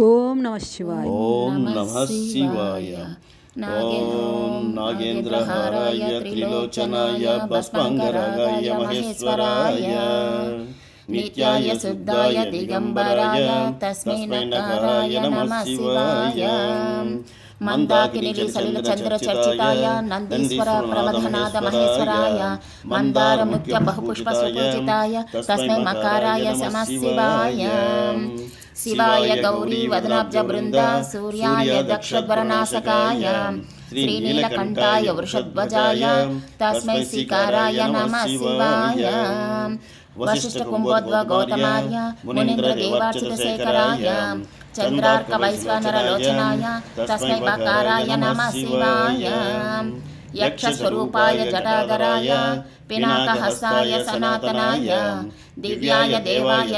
ఓం నమ శివాయ. ఓం నమ శివాయ. ఓం నాగేంద్రహారాయ త్రిలోచనాయ భస్మంగరాగాయ మహేశ్వరాయ. నిత్యాయ శుద్ధాయ దిగంబరాయ. తస్మై నకారాయ నమ శివాయ. मन्दाकिनिलिसलिलचन्द्रचर्चिताय नन्दीश्वर प्रबधनाद शिवाय गौरी वदनाब्जबृन्द सूर्याय दक्षद्वरनाशकाय श्रीनीलकण्ठाय वृषध्वजाय तस्मै श्रीकाराय नमः शिवाय वसिष्ठकुम्भोद्व गौतमाय मुनीन्द्रदेवार्चितशेखराय తస్మై శ్రీకారాయ నమ శివాయ. వశిష్ఠ కుంభోద్వ గౌతమార్య మునీంద్ర దేవార్చిత శేఖరాయ చంద్రార్క వైశ్వానర లోచనాయ తస్మై బకారాయ నమ శివాయ. యక్షస్వరూపాయ జటాధరాయ పినాకహస్తాయ సనాతనాయ దివ్యాయ దేవాయ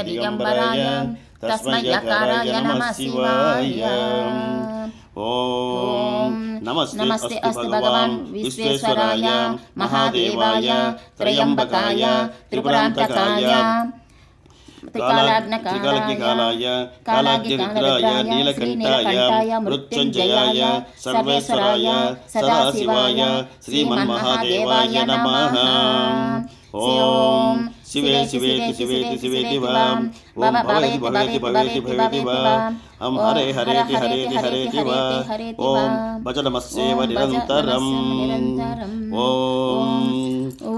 దిగంబరాయ త్రికాలజ్ఞకాలాయ కాలాగ్నిరుద్రాయ నీలకంఠాయ మృత్యుంజయాయ సర్వేశ్వరాయ సదాశివాయ శ్రీమన్మహాదేవాయ నమః ఓం శివే శివేతి శివేతి శివేతి వాం ఓం భవేతి భవేతి భవేతి భవేతి వాం హం హరే హరేతి హరేతి హరేతి వా ఓం భజనమస్యేవ నిరంతరం ఓం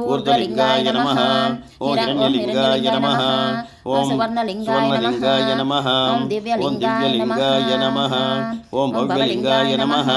ఊర్ధ్వలింగాయ నమః ఓం హిరణ్యలింగాయ నమః ఓం సువర్ణలింగాయ నమః ఓం దివ్యలింగాయ నమః ఓం భవ్యలింగాయ నమః